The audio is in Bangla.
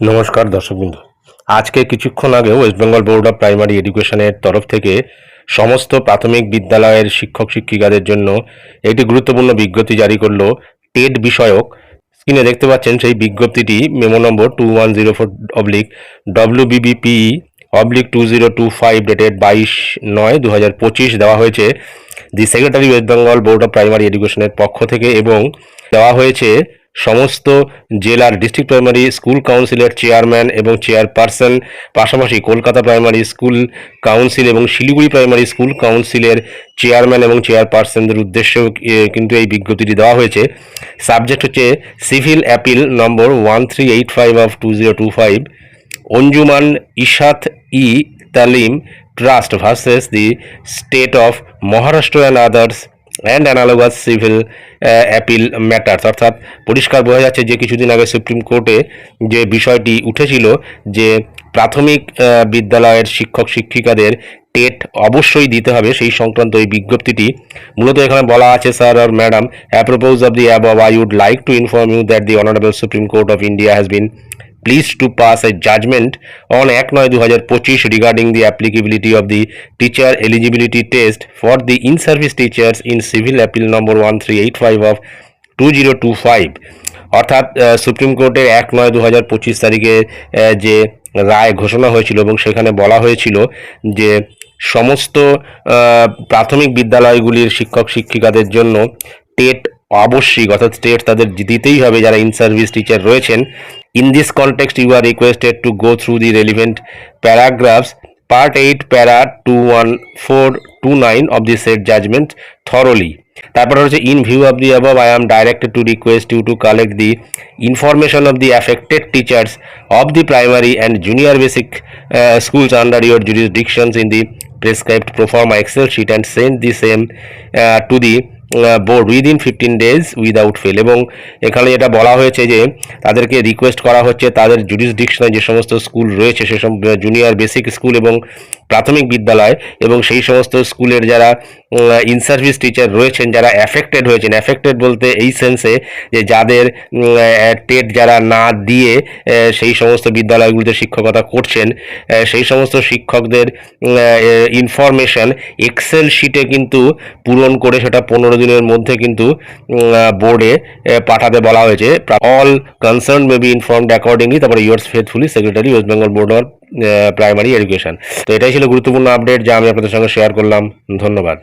নমস্কার দর্শকবৃন্দ। আজকে কিছুক্ষণ আগে West Bengal board of primary এডুকেশনের তরফ থেকে সমস্ত প্রাথমিক বিদ্যালয়ের শিক্ষক শিক্ষিকাদের জন্য একটি গুরুত্বপূর্ণ বিজ্ঞপ্তি জারি করল টেট বিষয়ক। স্ক্রিনে দেখতে পাচ্ছেন সেই বিজ্ঞপ্তিটি memo number two one zero four oblique W BBPE oblique two zero two five dated বাইশ নয় দু হাজার পঁচিশ দেওয়া হয়েছে। The secretary West Bengal board of primary এডুকেশনের পক্ষ থেকে এবং দেওয়া হয়েছে সমস্ত জেলার ডিস্ট্রিক্ট প্রাইমারি স্কুল কাউন্সিলের চেয়ারম্যান এবং চেয়ারপারসন পাশাপাশি কলকাতা প্রাইমারি স্কুল কাউন্সিল এবং শিলিগুড়ি প্রাইমারি স্কুল কাউন্সিলের চেয়ারম্যান এবং চেয়ারপারসনদের উদ্দেশ্যেও কিন্তু এই বিজ্ঞপ্তিটি দেওয়া হয়েছে। সাবজেক্ট হচ্ছে civil appeal number one three eight five of two zero two five Anjuman Ishaat e Taleem trust versus the state of Maharashtra and others and analogous civil appeal matters অর্থাৎ পরিষ্কার বোঝা যাচ্ছে যে কিছুদিন আগে সুপ্রিম কোর্টে যে বিষয়টি উঠেছিল যে প্রাথমিক বিদ্যালয়ের শিক্ষক শিক্ষিকাদের টেট অবশ্যই দিতে হবে, সেই সংক্রান্ত এই বিজ্ঞপ্তিটি। মূলত এখানে বলা আছে, sir R madam apropos of the above I would like to inform you that the honourable Supreme Court of India has been pleased to pass a judgment on Act 9 2025 regarding the applicability of the teacher eligibility test for the in-service teachers in civil appeal number 1385 of 2025 অর্থাৎ সুপ্রিম কোর্টের এক নয় দু হাজার পঁচিশ তারিখে যে রায় ঘোষণা হয়েছিল এবং সেখানে বলা হয়েছিল যে সমস্ত প্রাথমিক বিদ্যালয়গুলির শিক্ষক শিক্ষিকাদের জন্য টেট আবশ্যিক অর্থাৎ স্টেট তাদের দিতেই হবে যারা ইন সার্ভিস টিচার রয়েছেন। In this context you are requested to go through the relevant paragraphs part eight para two one four two nine of the said judgement thoroughly তারপর হচ্ছে in view of the above I am directed to request you to collect the information of the affected teachers of the primary and junior basic schools under your jurisdictions in the prescribed pro Excel excel sheet and the same to uh, board within fifteen days without fail এবং এখানে যেটা বলা হয়েছে যে তাদেরকে রিকোয়েস্ট করা হচ্ছে, তাদের জুরিসডিকশনে যে সমস্ত স্কুল রয়েছে সেসব জুনিয়র বেসিক স্কুল এবং প্রাথমিক বিদ্যালয় এবং সেই সমস্ত স্কুলের যারা ইন সার্ভিস টিচার রয়েছেন, যারা অ্যাফেক্টেড হয়েছেন অ্যাফেক্টেড বলতে এই সেন্সে যে যাদের টেট যারা না দিয়ে সেই সমস্ত বিদ্যালয়গুলিতে শিক্ষকতা করছেন সেই সমস্ত শিক্ষকদের ইনফরমেশন এক্সেল শিটে কিন্তু পূরণ করে সেটা পনেরো দিনের মধ্যে কিন্তু বোর্ডে পাঠাতে বলা হয়েছে। All concern may be informed accordingly তারপরে yours faithfully secretary West Bengal board of primary education তো এটাই ছিল গুরুত্বপূর্ণ আপডেট যা আমি আপনাদের সঙ্গে শেয়ার করলাম। ধন্যবাদ।